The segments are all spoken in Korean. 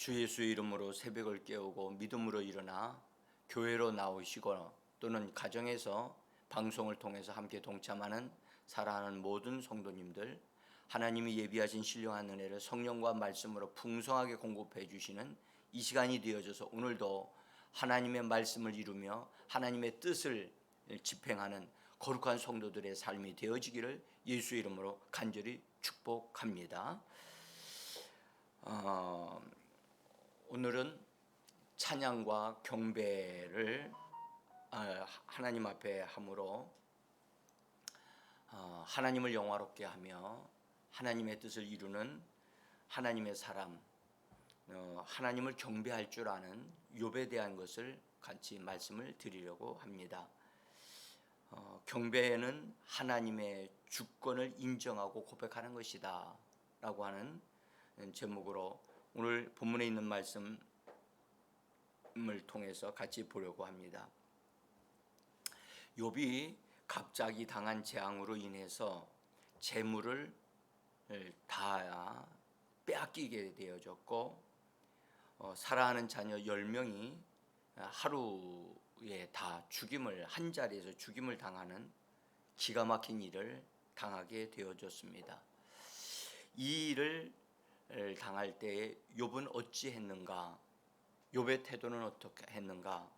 주 예수 이름으로 새벽을 깨우고 믿음으로 일어나 교회로 나오시고 또는 가정에서 방송을 통해서 함께 동참하는 사랑하는 모든 성도님들 하나님이 예비하신 신령한 은혜를 성령과 말씀으로 풍성하게 공급해 주시는 이 시간이 되어져서 오늘도 하나님의 말씀을 이루며 하나님의 뜻을 집행하는 거룩한 성도들의 삶이 되어지기를 예수 이름으로 간절히 축복합니다. 어, 오늘은 찬양과 경배를 아, 하나님 앞에 함으로 어, 하나님을 영화롭게 하며 하나님의 뜻을 이루는 하나님의 사람, 어, 하나님을 경배할 줄 아는 욥에 대한 것을 같이 말씀을 드리려고 합니다. 어, 경배는 하나님의 주권을 인정하고 고백하는 것이다라고 하는 제목으로 오늘 본문에 있는 말씀을 통해서 같이 보려고 합니다. 욥이 갑자기 당한 재앙으로 인해서 재물을 다 빼앗기게 되어졌고 어, 사랑하는 자녀 10명이 하루에 다 죽임을 한 자리에서 죽임을 당하는 기가 막힌 일을 당하게 되어졌습니다. 이 일을 당할 때에 욥은 어찌 했는가? 욥의 태도는 어떻게 했는가?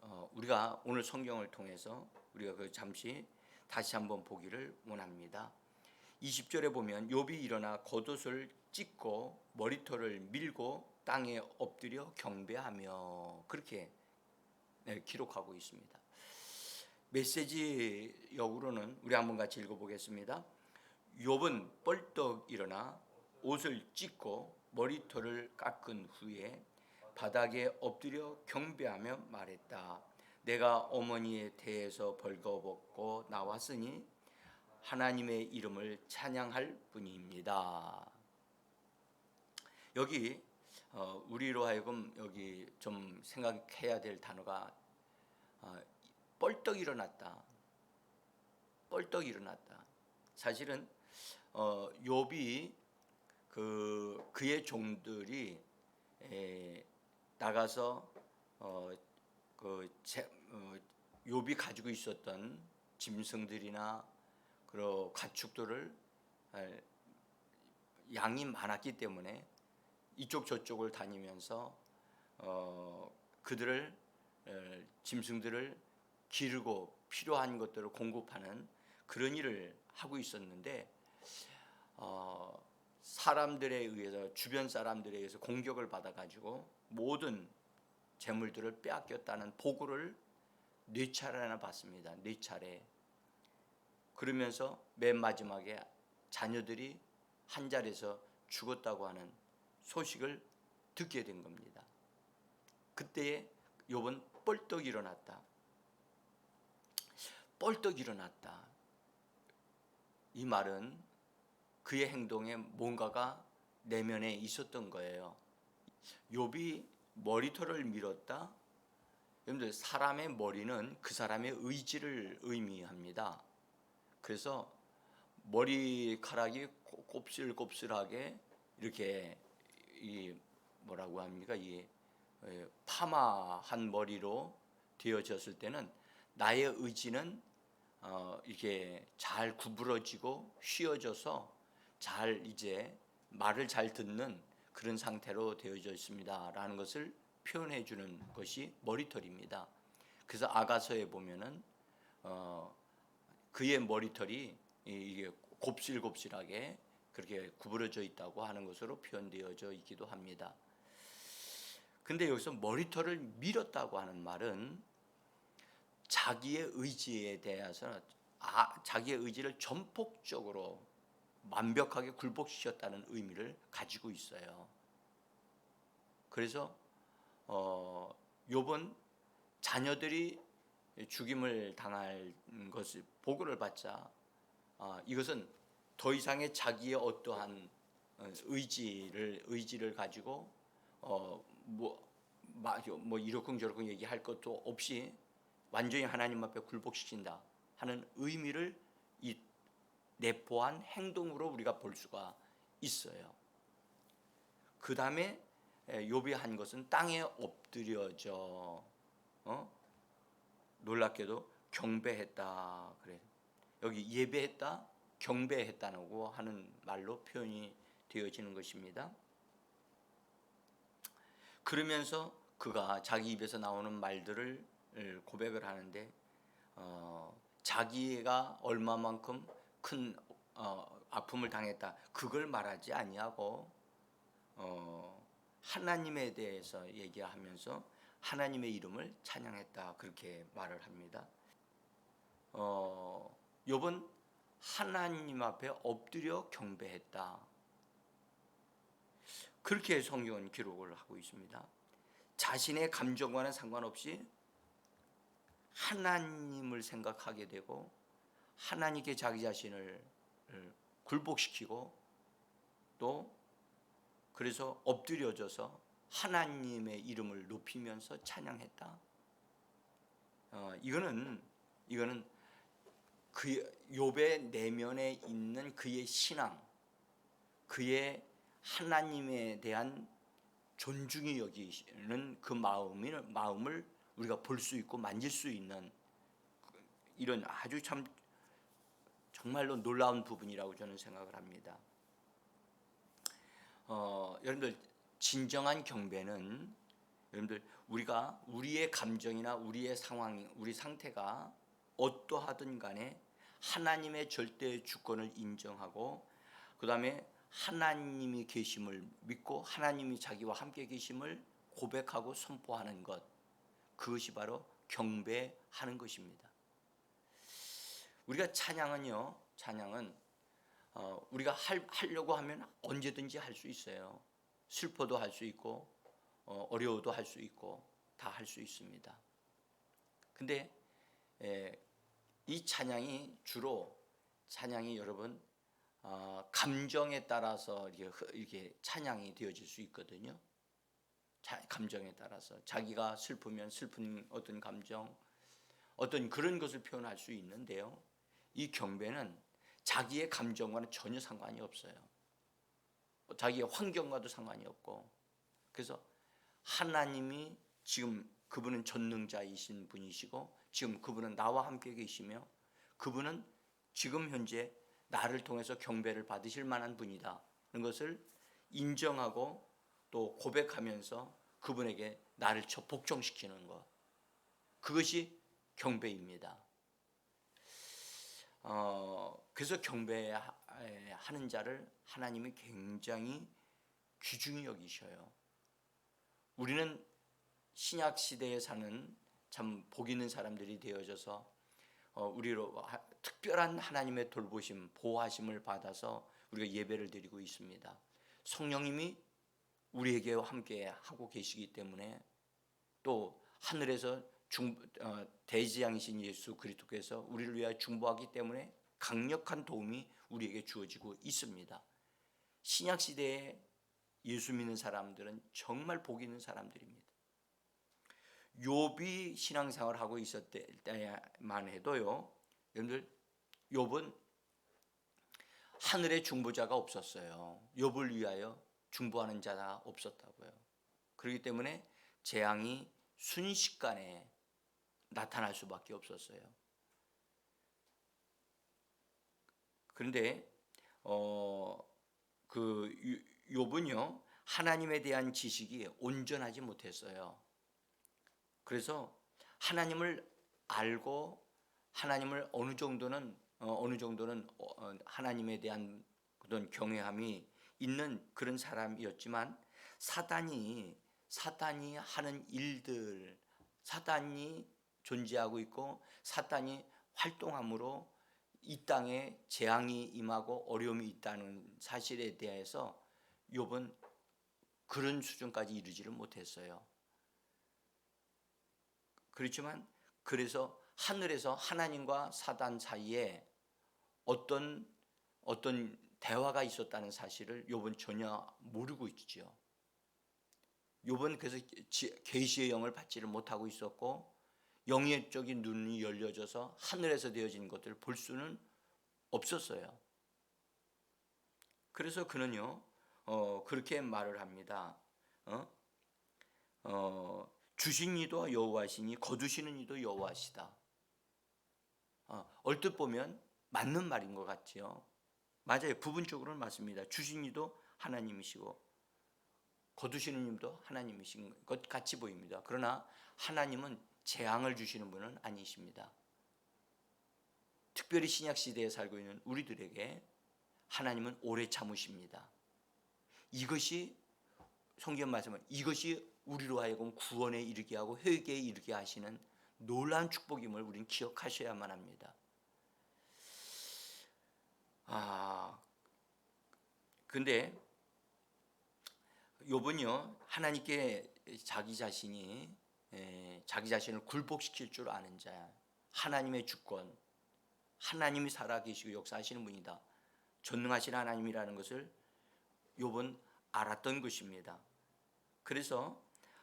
어, 우리가 오늘 성경을 통해서 우리가 그 잠시 다시 한번 보기를 원합니다. 20절에 보면 욥이 일어나 겉옷을 찢고 머리털을 밀고 땅에 엎드려 경배하며 그렇게 네, 기록하고 있습니다. 메시지 역으로는 우리 한번 같이 읽어보겠습니다. 욥은 뻘떡 일어나 옷을 찢고 머리털을 깎은 후에 바닥에 엎드려 경배하며 말했다. 내가 어머니의 태에서 벌거벗고 나왔으니 하나님의 이름을 찬양할 뿐입니다. 여기 어, 우리로 하여금 여기 좀 생각해야 될 단어가 어, 뻘떡 일어났다. 뻘떡 일어났다. 사실은 어, 욥이 그 그의 종들이 에, 나가서 어, 그 제, 어, 욥이 가지고 있었던 짐승들이나 그런 가축들을 에, 양이 많았기 때문에 이쪽 저쪽을 다니면서 어, 그들을 에, 짐승들을 기르고 필요한 것들을 공급하는 그런 일을 하고 있었는데 어, 사람들에 의해서 주변 사람들에 의해서 공격을 받아 가지고 모든 재물들을 빼앗겼다는 보고를 네 차례나 받습니다. 네 차례. 그러면서 맨 마지막에 자녀들이 한 자리에서 죽었다고 하는 소식을 듣게 된 겁니다. 그때에 욥은 뻘떡 일어났다. 뻘떡 일어났다. 이 말은 그의 행동에 뭔가가 내면에 있었던 거예요. 욥이 머리털을 밀었다. 여러분들 사람의 머리는 그 사람의 의지를 의미합니다. 그래서 머리카락이 곱슬곱슬하게 이렇게 이 뭐라고 합니까? 이 파마한 머리로 되어졌을 때는 나의 의지는 어 이렇게 잘 구부러지고 휘어져서 잘 이제 말을 잘 듣는 그런 상태로 되어져 있습니다라는 것을 표현해 주는 것이 머리털입니다. 그래서 아가서에 보면은 어 그의 머리털이 이게 곱실곱실하게 그렇게 구부러져 있다고 하는 것으로 표현되어져 있기도 합니다. 근데 여기서 머리털을 밀었다고 하는 말은 자기의 의지에 대해서 아, 자기의 의지를 전폭적으로 완벽하게 굴복시켰다는 의미를 가지고 있어요. 그래서 어, 욥은 자녀들이 죽임을 당할 것을 보고를 받자 어, 이것은 더 이상의 자기의 어떠한 의지를 의지를 가지고 어뭐 뭐 이러쿵저러쿵 얘기할 것도 없이 완전히 하나님 앞에 굴복시킨다 하는 의미를 이 내포한 행동으로 우리가 볼 수가 있어요. 그 다음에 에, 욥이 한 것은 땅에 엎드려져 어? 놀랍게도 경배했다 그래. 여기 예배했다, 경배했다고 하는 말로 표현이 되어지는 것입니다. 그러면서 그가 자기 입에서 나오는 말들을 고백을 하는데 어, 자기가 얼마만큼 큰 어, 아픔을 당했다 그걸 말하지 아니하고 어, 하나님에 대해서 얘기하면서 하나님의 이름을 찬양했다 그렇게 말을 합니다. 어, 욥은 하나님 앞에 엎드려 경배했다. 그렇게 성경은 기록을 하고 있습니다. 자신의 감정과는 상관없이 하나님을 생각하게 되고 하나님께 자기 자신을 굴복시키고 또 그래서 엎드려져서 하나님의 이름을 높이면서 찬양했다. 어, 이거는 이거는 그 욥의 내면에 있는 그의 신앙, 그의 하나님에 대한 존중이 여기는 그 마음을 마음을 우리가 볼 수 있고 만질 수 있는 이런 아주 참 정말로 놀라운 부분이라고 저는 생각을 합니다. 어, 여러분들 진정한 경배는 여러분들 우리가 우리의 감정이나 우리의 상황, 우리 상태가 어떠하든 간에 하나님의 절대 주권을 인정하고 그다음에 하나님이 계심을 믿고 하나님이 자기와 함께 계심을 고백하고 선포하는 것 그것이 바로 경배하는 것입니다. 우리가 찬양은요, 찬양은 어, 우리가 할, 하려고 하면 언제든지 할 수 있어요. 슬퍼도 할 수 있고 어, 어려워도 할 수 있고 다 할 수 있습니다. 근데 에, 이 찬양이 주로 찬양이 여러분 어, 감정에 따라서 이렇게, 이렇게 찬양이 되어질 수 있거든요. 자, 감정에 따라서 자기가 슬프면 슬픈 어떤 감정, 어떤 그런 것을 표현할 수 있는데요. 이 경배는 자기의 감정과는 전혀 상관이 없어요. 자기의 환경과도 상관이 없고, 그래서 하나님이 지금 그분은 전능자이신 분이시고, 지금 그분은 나와 함께 계시며, 그분은 지금 현재 나를 통해서 경배를 받으실 만한 분이다. 는 것을 인정하고 또 고백하면서 그분에게 나를 쳐 복종시키는 것. 그것이 경배입니다. 어, 그래서 경배하는 자를 하나님이 굉장히 귀중히 여기셔요. 우리는 신약 시대에 사는 참 복 있는 사람들이 되어져서 어, 우리로 특별한 하나님의 돌보심, 보호하심을 받아서 우리가 예배를 드리고 있습니다. 성령님이 우리에게 함께 하고 계시기 때문에 또 하늘에서 중, 어, 대지양신 예수 그리스도께서 우리를 위하여 중보하기 때문에 강력한 도움이 우리에게 주어지고 있습니다. 신약 시대에 예수 믿는 사람들은 정말 복 있는 사람들입니다. 욥이 신앙생활을 하고 있었을 때만 해도요. 여러분들 욥은 하늘의 중보자가 없었어요. 욥을 위하여 중보하는 자가 없었다고요. 그렇기 때문에 재앙이 순식간에 나타날 수밖에 없었어요. 그런데 어그 욥은요 하나님에 대한 지식이 온전하지 못했어요. 그래서 하나님을 알고 하나님을 어느 정도는 어, 어느 정도는 어, 하나님에 대한 그런 경외함이 있는 그런 사람이었지만 사단이 사단이 하는 일들 사단이 존재하고 있고 사단이 활동함으로 이 땅에 재앙이 임하고 어려움이 있다는 사실에 대해서 욥은 그런 수준까지 이르지를 못했어요. 그렇지만 그래서 하늘에서 하나님과 사단 사이에 어떤 어떤 대화가 있었다는 사실을 욥은 전혀 모르고 있죠. 욥은 그래서 계시의 영을 받지를 못하고 있었고 영적인 눈이 열려져서 하늘에서 되어진 것들을 볼 수는 없었어요. 그래서 그는요 어, 그렇게 말을 합니다. 어? 어, 주신 이도 여호와시니 거두시는 이도 여호와시다. 어, 얼뜻 보면 맞는 말인 것 같지요. 맞아요. 부분적으로는 맞습니다. 주신 이도 하나님이시고 거두시는 님도 하나님이신 것 같이 보입니다. 그러나 하나님은 재앙을 주시는 분은 아니십니다. 특별히 신약 시대에 살고 있는 우리들에게 하나님은 오래 참으십니다. 이것이 성경 말씀은 이것이 우리로 하여금 구원에 이르게 하고 회개에 이르게 하시는 놀라운 축복임을 우리는 기억하셔야만 합니다. 아, 근데 욥은요 하나님께 자기 자신이 에, 자기 자신을 굴복시킬 줄 아는 자야. 하나님의 주권, 하나님이 살아계시고 역사하시는 분이다. 전능하신 하나님이라는 것을 욥은 알았던 것입니다. 그래서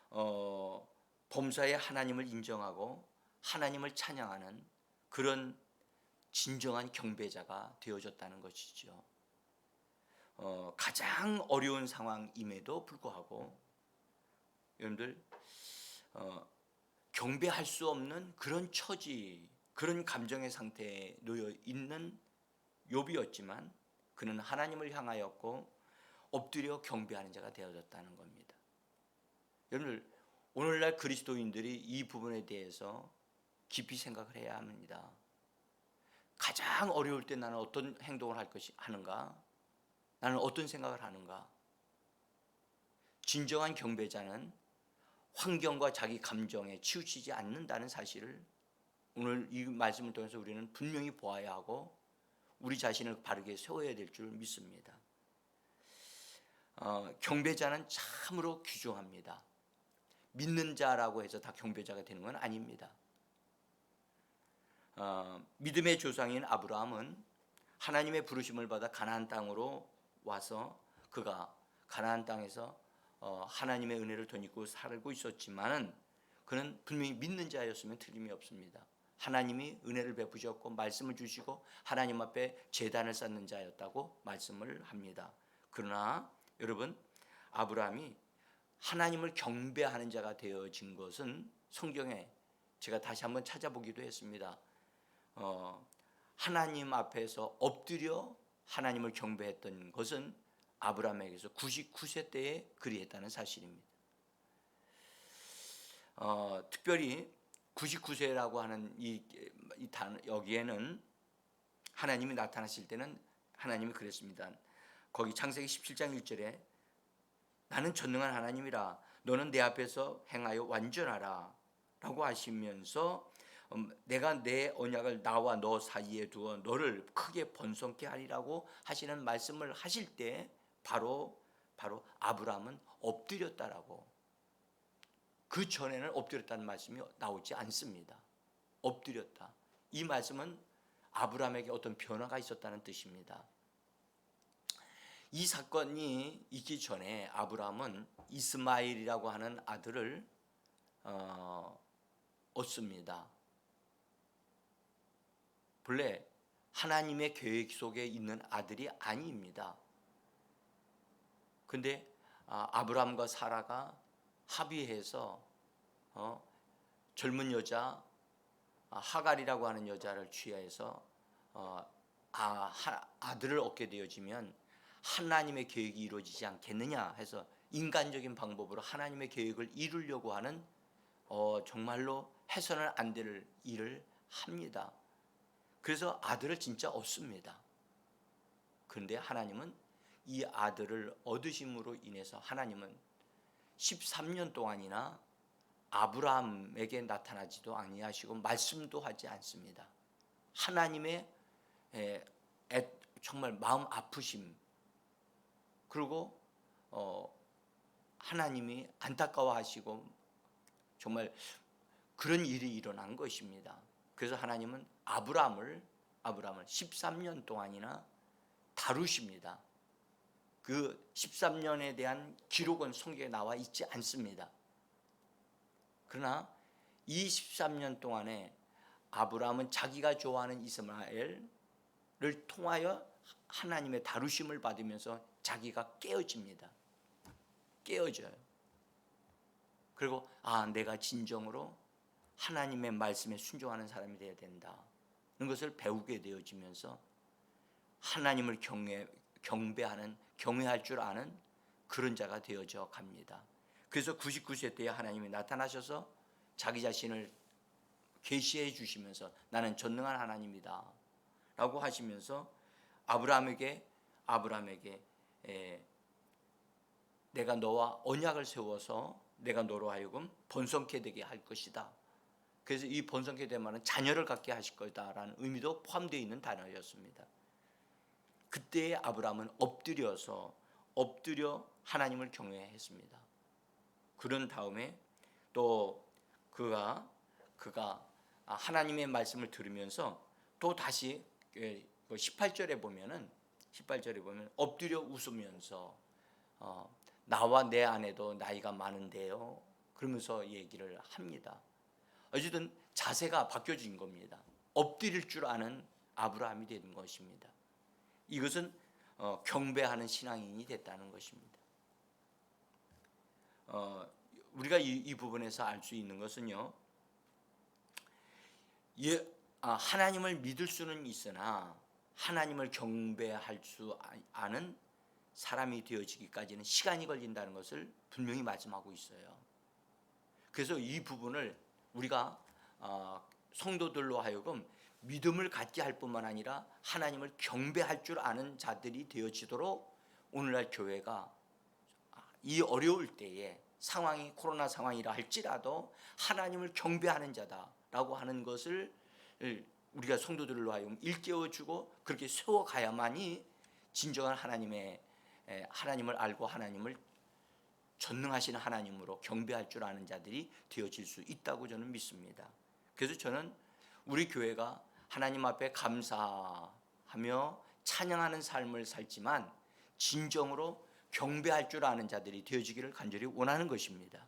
어, 범사에 하나님을 인정하고 하나님을 찬양하는 그런 진정한 경배자가 되어졌다는 것이죠. 어, 가장 어려운 상황임에도 불구하고 여러분들 어, 경배할 수 없는 그런 처지, 그런 감정의 상태에 놓여 있는 욥이었지만 그는 하나님을 향하였고 엎드려 경배하는 자가 되어졌다는 겁니다. 여러분들 오늘날 그리스도인들이 이 부분에 대해서 깊이 생각을 해야 합니다. 가장 어려울 때 나는 어떤 행동을 할 것이 하는가? 나는 어떤 생각을 하는가? 진정한 경배자는 환경과 자기 감정에 치우치지 않는다는 사실을 오늘 이 말씀을 통해서 우리는 분명히 보아야 하고 우리 자신을 바르게 세워야 될 줄 믿습니다. 어, 경배자는 참으로 귀중합니다. 믿는 자라고 해서 다 경배자가 되는 건 아닙니다. 어, 믿음의 조상인 아브라함은 하나님의 부르심을 받아 가나안 땅으로 와서 그가 가나안 땅에서 어, 하나님의 은혜를 덧입고 살고 있었지만은 그는 분명히 믿는 자였으면 틀림이 없습니다. 하나님이 은혜를 베푸셨고 말씀을 주시고 하나님 앞에 제단을 쌓는 자였다고 말씀을 합니다. 그러나 여러분 아브라함이 하나님을 경배하는 자가 되어진 것은 성경에 제가 다시 한번 찾아보기도 했습니다. 어, 하나님 앞에서 엎드려 하나님을 경배했던 것은 아브라함에게서 99세 때에 그리했다는 사실입니다. 어, 특별히 99세라고 하는 이, 이 단, 여기에는 하나님이 나타나실 때는 하나님이 그랬습니다. 거기 창세기 17장 1절에 나는 전능한 하나님이라 너는 내 앞에서 행하여 완전하라 라고 하시면서 음, 내가 내 언약을 나와 너 사이에 두어 너를 크게 번성케 하리라고 하시는 말씀을 하실 때 바로 바로 아브라함은 엎드렸다라고 그 전에는 엎드렸다는 말씀이 나오지 않습니다. 엎드렸다. 이 말씀은 아브라함에게 어떤 변화가 있었다는 뜻입니다. 이 사건이 있기 전에 아브라함은 이스마일이라고 하는 아들을 어, 얻습니다. 본래 하나님의 계획 속에 있는 아들이 아닙니다. 근데 아, 아브라함과 사라가 합의해서 어, 젊은 여자 아, 하갈이라고 하는 여자를 취하해서 어, 아, 하, 아들을 얻게 되어지면 하나님의 계획이 이루어지지 않겠느냐 해서 인간적인 방법으로 하나님의 계획을 이루려고 하는 어, 정말로 해서는 안 될 일을 합니다. 그래서 아들을 진짜 얻습니다. 그런데 하나님은 이 아들을 얻으심으로 인해서 하나님은 13년 동안이나 아브라함에게 나타나지도 아니하시고 말씀도 하지 않습니다. 하나님의 정말 마음 아프심 그리고 어, 하나님이 안타까워하시고 정말 그런 일이 일어난 것입니다. 그래서 하나님은 아브라함을 아브라함을 13년 동안이나 다루십니다. 그 13년에 대한 기록은 성경에 나와 있지 않습니다. 그러나 이 13년 동안에 아브라함은 자기가 좋아하는 이스마엘을 통하여 하나님의 다루심을 받으면서 자기가 깨어집니다. 깨어져요. 그리고 아 내가 진정으로 하나님의 말씀에 순종하는 사람이 되어야 된다. 는 것을 배우게 되어지면서 하나님을 경외 경배하는 경외할 줄 아는 그런 자가 되어져 갑니다. 그래서 99세 때에 하나님이 나타나셔서 자기 자신을 계시해 주시면서 나는 전능한 하나님이다. 라고 하시면서 아브라함에게 아브라함에게 에, 내가 너와 언약을 세워서 내가 너로 하여금 번성케 되게 할 것이다. 그래서 이 번성케 되면은 자녀를 갖게 하실 거다라는 의미도 포함되어 있는 단어였습니다. 그때 아브라함은 엎드려서 엎드려 하나님을 경외했습니다. 그런 다음에 또 그가 그가 하나님의 말씀을 들으면서 또 다시 18절에 보면은 18절에 보면 엎드려 웃으면서 어, 나와 내 아내도 나이가 많은데요. 그러면서 얘기를 합니다. 어쨌든 자세가 바뀌어진 겁니다. 엎드릴 줄 아는 아브라함이 되는 것입니다. 이것은 어, 경배하는 신앙인이 됐다는 것입니다. 어, 우리가 이, 이 부분에서 알 수 있는 것은요. 예, 아, 하나님을 믿을 수는 있으나 하나님을 경배할 수 아, 아는 사람이 되어지기까지는 시간이 걸린다는 것을 분명히 말씀하고 있어요. 그래서 이 부분을 우리가 어, 성도들로 하여금 믿음을 갖게 할 뿐만 아니라 하나님을 경배할 줄 아는 자들이 되어지도록 오늘날 교회가 이 어려울 때에 상황이 코로나 상황이라 할지라도 하나님을 경배하는 자다라고 하는 것을 우리가 성도들로 하여금 일깨워 주고 그렇게 세워 가야만이 진정한 하나님의 하나님을 알고 하나님을 전능하신 하나님으로 경배할 줄 아는 자들이 되어질 수 있다고 저는 믿습니다. 그래서 저는 우리 교회가 하나님 앞에 감사하며 찬양하는 삶을 살지만 진정으로 경배할 줄 아는 자들이 되어지기를 간절히 원하는 것입니다.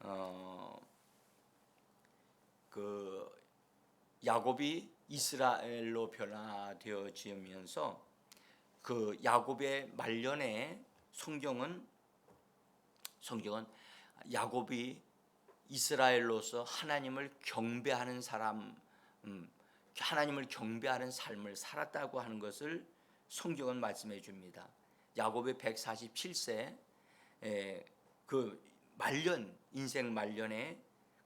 어, 그 야곱이 이스라엘로 변화되어지면서 그 야곱의 말년에 성경은 성경은 야곱이 이스라엘로서 하나님을 경배하는 사람, 음, 하나님을 경배하는 삶을 살았다고 하는 것을 성경은 말씀해 줍니다. 야곱의 147세 에, 그 말년 인생 말년에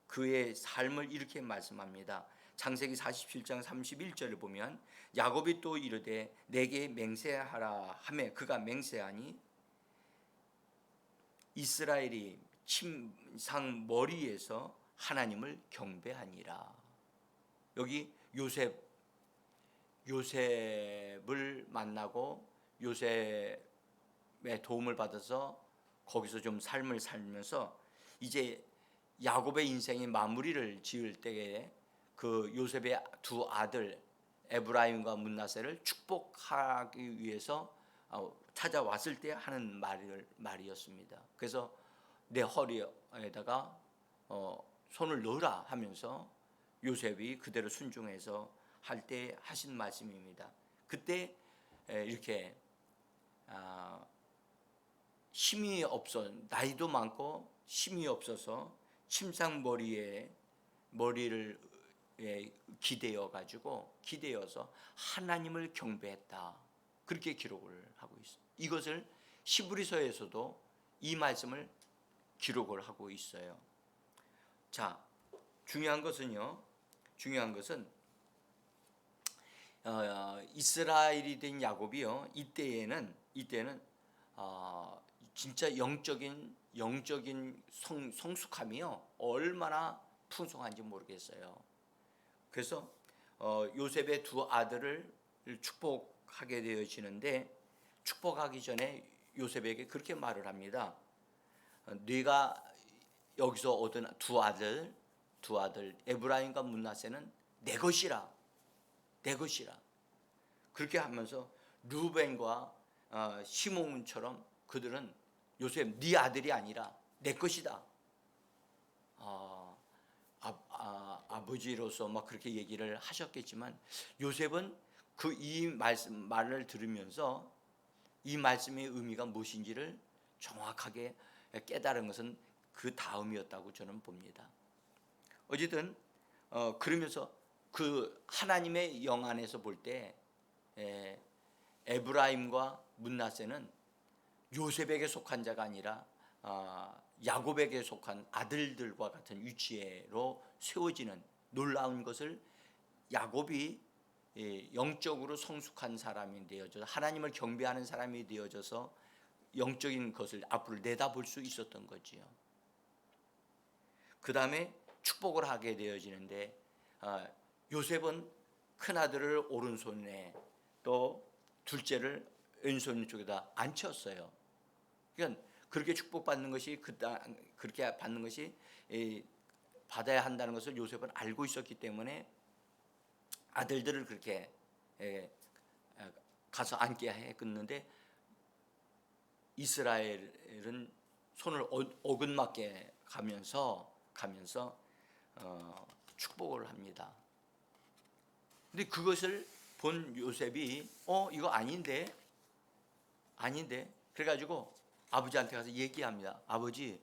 그의 삶을 이렇게 말씀합니다. 창세기 47장 31절을 보면 야곱이 또 이르되 내게 맹세하라 하매 그가 맹세하니 이스라엘이 침상 머리에서 하나님을 경배하니라. 여기 요셉 요셉을 만나고 요셉의 도움을 받아서 거기서 좀 삶을 살면서 이제 야곱의 인생의 마무리를 지을 때에 그 요셉의 두 아들 에브라임과 문나세를 축복하기 위해서 어, 찾아왔을 때 하는 말 말이었습니다. 그래서 내 허리에다가 어, 손을 넣으라 하면서 요셉이 그대로 순종해서 할 때 하신 말씀입니다. 그때 이렇게 아, 힘이 없어 나이도 많고 힘이 없어서 침상 머리에 머리를 기대어 가지고 기대어서 하나님을 경배했다. 그렇게 기록을 하고 있어요. 이것을 시브리서에서도 이 말씀을 기록을 하고 있어요. 자, 중요한 것은요. 중요한 것은 어, 이스라엘이 된 야곱이요. 이때에는 이때는 어, 진짜 영적인 영적인 성, 성숙함이요. 얼마나 풍성한지 모르겠어요. 그래서 어, 요셉의 두 아들을 축복하게 되어지는데 축복하기 전에 요셉에게 그렇게 말을 합니다. 네가 여기서 얻은 두 아들, 두 아들 에브라임과 문나세는 내 것이라, 내 것이라. 그렇게 하면서 루벤과 어, 시몬처럼 그들은 요셉 네 아들이 아니라 내 것이다. 아, 아, 아, 아버지로서 막 그렇게 얘기를 하셨겠지만 요셉은 그 이 말씀 말을 들으면서 이 말씀의 의미가 무엇인지를 정확하게 깨달은 것은 그 다음이었다고 저는 봅니다. 어쨌든 어, 그러면서 그 하나님의 영 안에서 볼 때 에브라임과 문나세는 요셉에게 속한 자가 아니라 아, 야곱에게 속한 아들들과 같은 위치로 세워지는 놀라운 것을 야곱이 예, 영적으로 성숙한 사람이 되어져 하나님을 경배하는 사람이 되어져서 영적인 것을 앞으로 내다볼 수 있었던 거지요. 그 다음에 축복을 하게 되어지는데 아, 요셉은 큰 아들을 오른손에 또 둘째를 왼손 쪽에다 앉혔어요. 그러니까 그렇게 축복받는 것이 그다 그렇게 받는 것이 이, 받아야 한다는 것을 요셉은 알고 있었기 때문에 아들들을 그렇게 에, 가서 앉게 했는데 이스라엘은 손을 어, 어긋맞게 가면서 가면서 어, 축복을 합니다. 근데 그것을 본 요셉이 어 이거 아닌데 아닌데 그래가지고 아버지한테 가서 얘기합니다. 아버지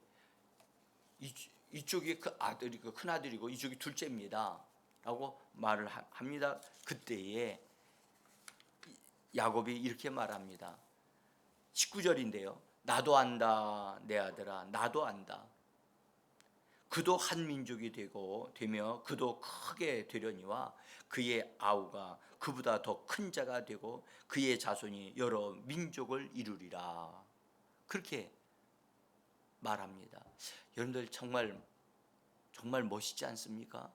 이, 이쪽이 그 아들이 그 큰 아들이고 이쪽이 둘째입니다.라고 말을 합니다. 그때에 야곱이 이렇게 말합니다. 19절인데요. 나도 안다 내 아들아 나도 안다. 그도 한 민족이 되고 되며 그도 크게 되려니와 그의 아우가 그보다 더 큰 자가 되고 그의 자손이 여러 민족을 이루리라. 그렇게 말합니다. 여러분들 정말 정말 멋있지 않습니까?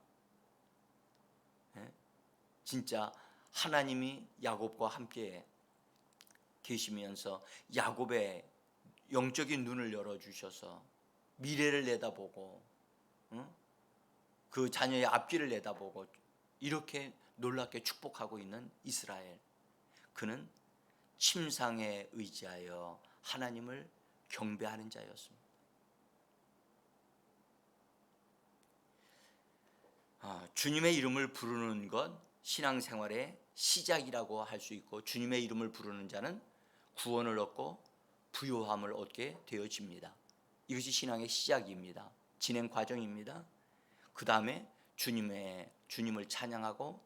네? 진짜 하나님이 야곱과 함께 계시면서 야곱의 영적인 눈을 열어 주셔서 미래를 내다보고 응? 그 자녀의 앞길을 내다보고 이렇게 놀랍게 축복하고 있는 이스라엘. 그는 침상에 의지하여 하나님을 경배하는 자였습니다. 아, 주님의 이름을 부르는 것 신앙생활의 시작이라고 할 수 있고 주님의 이름을 부르는 자는 구원을 얻고 부요함을 얻게 되어집니다. 이것이 신앙의 시작입니다. 진행 과정입니다. 그 다음에 주님의 주님을 찬양하고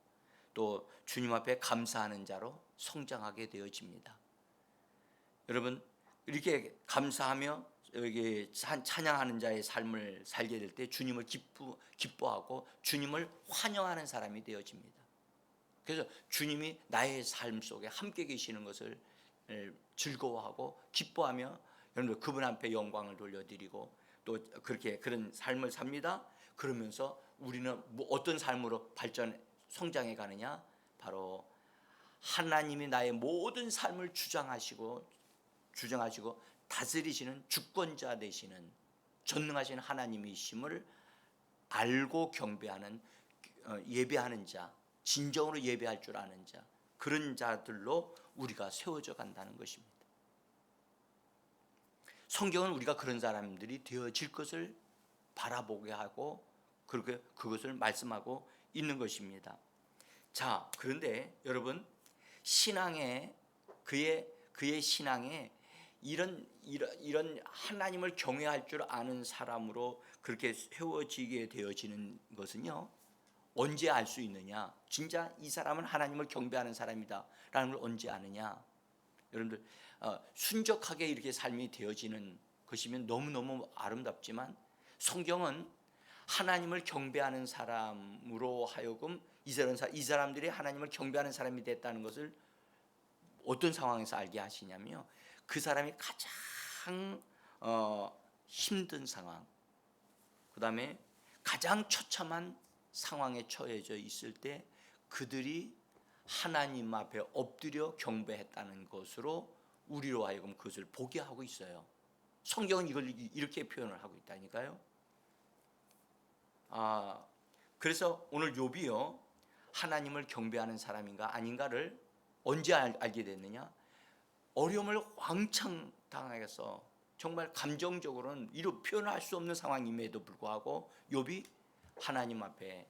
또 주님 앞에 감사하는 자로 성장하게 되어집니다. 여러분 이렇게 감사하며 여기 찬양하는 자의 삶을 살게 될 때 주님을 기쁘, 기뻐하고 주님을 환영하는 사람이 되어집니다. 그래서 주님이 나의 삶 속에 함께 계시는 것을 즐거워하고 기뻐하며 여러분 그분 앞에 영광을 돌려드리고 또 그렇게 그런 삶을 삽니다. 그러면서 우리는 뭐 어떤 삶으로 발전 성장해 가느냐? 바로 하나님이 나의 모든 삶을 주장하시고 주장하시고 다스리시는 주권자 되시는 전능하신 하나님이심을 알고 경배하는 어, 예배하는 자, 진정으로 예배할 줄 아는 자, 그런 자들로 우리가 세워져 간다는 것입니다. 성경은 우리가 그런 사람들이 되어질 것을 바라보게 하고 그렇게 그것을 말씀하고 있는 것입니다. 자, 그런데 여러분 신앙에 그의 그의 신앙에 이런 이런, 이런 하나님을 경외할 줄 아는 사람으로 그렇게 세워지게 되어지는 것은요. 언제 알 수 있느냐? 진짜 이 사람은 하나님을 경배하는 사람이다라는 걸 언제 아느냐? 여러분들 어, 순적하게 이렇게 삶이 되어지는 것이면 너무 너무 아름답지만 성경은 하나님을 경배하는 사람으로 하여금 이 사람들이 하나님을 경배하는 사람이 됐다는 것을 어떤 상황에서 알게 하시냐면요. 그 사람이 가장 어, 힘든 상황, 그 다음에 가장 처참한 상황에 처해져 있을 때 그들이 하나님 앞에 엎드려 경배했다는 것으로 우리로 하여금 그것을 보게 하고 있어요. 성경은 이걸 이렇게 표현을 하고 있다니까요. 아, 그래서 오늘 욥이요 하나님을 경배하는 사람인가 아닌가를 언제 알, 게 됐느냐? 어려움을 왕창 당하겠어. 정말 감정적으로는 이루 표현할 수 없는 상황임에도 불구하고 욥이 하나님 앞에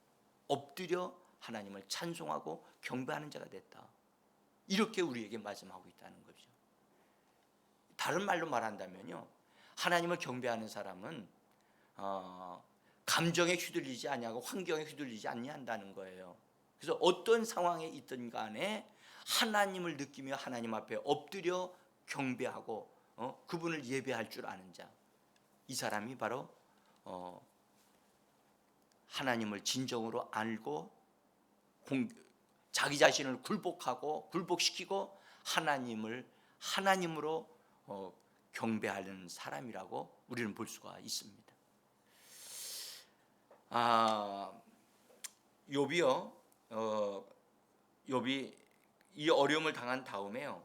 엎드려 하나님을 찬송하고 경배하는 자가 됐다. 이렇게 우리에게 말씀하고 있다는 거죠. 다른 말로 말한다면요. 하나님을 경배하는 사람은 어, 감정에 휘둘리지 아니하고 환경에 휘둘리지 아니한다는 거예요. 그래서 어떤 상황에 있든 간에 하나님을 느끼며 하나님 앞에 엎드려 경배하고 어, 그분을 예배할 줄 아는 자. 이 사람이 바로 어, 하나님을 진정으로 알고 공, 자기 자신을 굴복하고 굴복시키고 하나님을 하나님으로 어, 경배하는 사람이라고 우리는 볼 수가 있습니다. 아, 욥이요. 어, 욥이 이 어려움을 당한 다음에요.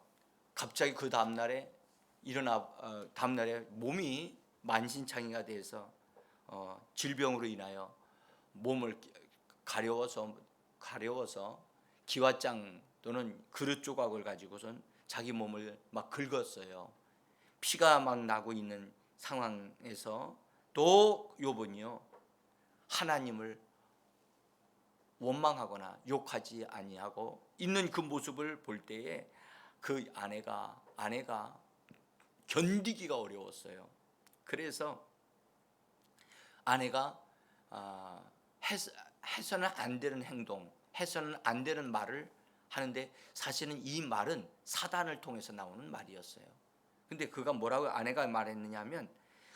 갑자기 그 다음 날에 일어나 어, 다음 날에 몸이 만신창이가 돼서 어, 질병으로 인하여 몸을 가려워서 가려워서 기와장 또는 그릇 조각을 가지고선 자기 몸을 막 긁었어요. 피가 막 나고 있는 상황에서 또 욥은요 하나님을 원망하거나 욕하지 아니하고 있는 그 모습을 볼 때에 그 아내가 아내가 견디기가 어려웠어요. 그래서 아내가 아, 해서, 해서는 안 되는 행동, 해서는 안 되는 말을 하는데 사실은 이 말은 사단을 통해서 나오는 말이었어요. 근데 그가 뭐라고 아내가 말했느냐면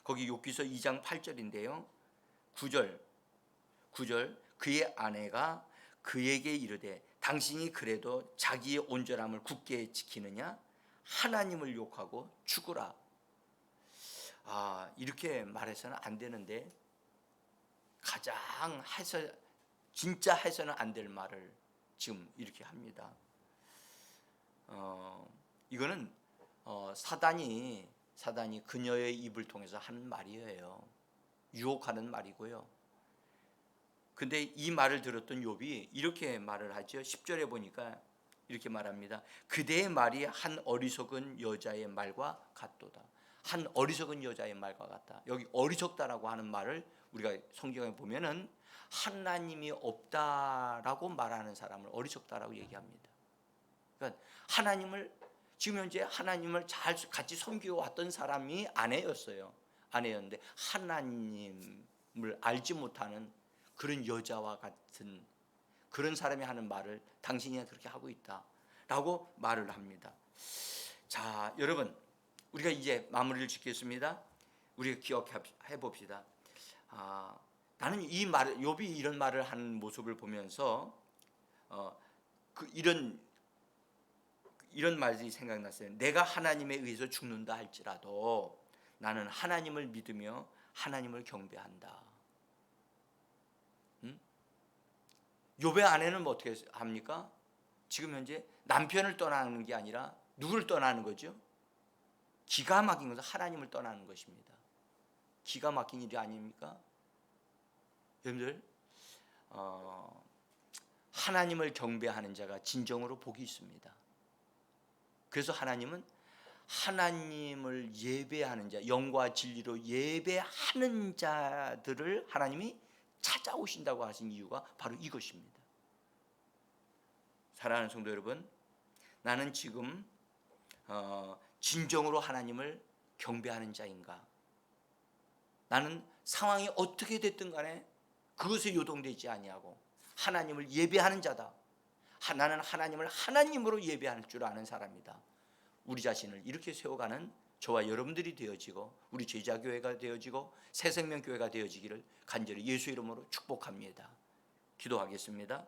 거기 욥기서 2장 8절인데요. 9절 9절 그의 아내가 그에게 이르되 당신이 그래도 자기의 온전함을 굳게 지키느냐 하나님을 욕하고 죽으라. 아, 이렇게 말해서는 안 되는데 가장 해서 진짜 해서는 안 될 말을 지금 이렇게 합니다. 어, 이거는 어, 사단이 사단이 그녀의 입을 통해서 하는 말이에요. 유혹하는 말이고요. 근데 이 말을 들었던 욥이 이렇게 말을 하죠. 10절에 보니까 이렇게 말합니다. 그대의 말이 한 어리석은 여자의 말과 같도다. 한 어리석은 여자의 말과 같다. 여기 어리석다라고 하는 말을 우리가 성경에 보면은 하나님이 없다라고 말하는 사람을 어리석다라고 얘기합니다. 그러니까 하나님을 지금 현재 하나님을 잘 같이 섬기고 왔던 사람이 아내였어요. 아내였는데 하나님을 알지 못하는 그런 여자와 같은 그런 사람이 하는 말을 당신이 그렇게 하고 있다라고 말을 합니다. 자, 여러분 우리가 이제 마무리를 짓겠습니다. 우리가 기억해 봅시다. 아, 나는 이 말, 욥이 이런 말을 하는 모습을 보면서 어, 그 이런 이런 말이 생각났어요. 내가 하나님에 의해서 죽는다 할지라도 나는 하나님을 믿으며 하나님을 경배한다. 응? 욥의 아내는 뭐 어떻게 합니까? 지금 현재 남편을 떠나는 게 아니라 누구를 떠나는 거죠? 기가 막힌 것은 하나님을 떠나는 것입니다. 기가 막힌 일이 아닙니까? 여러분들 어, 하나님을 경배하는 자가 진정으로 복이 있습니다. 그래서 하나님은 하나님을 예배하는 자, 영과 진리로 예배하는 자들을 하나님이 찾아오신다고 하신 이유가 바로 이것입니다. 사랑하는 성도 여러분, 나는 지금 어, 진정으로 하나님을 경배하는 자인가? 나는 상황이 어떻게 됐든 간에 그것에 요동되지 아니하고 하나님을 예배하는 자다. 나는 하나님을 하나님으로 예배할 줄 아는 사람이다. 우리 자신을 이렇게 세워가는 저와 여러분들이 되어지고 우리 제자교회가 되어지고 새생명교회가 되어지기를 간절히 예수 이름으로 축복합니다. 기도하겠습니다.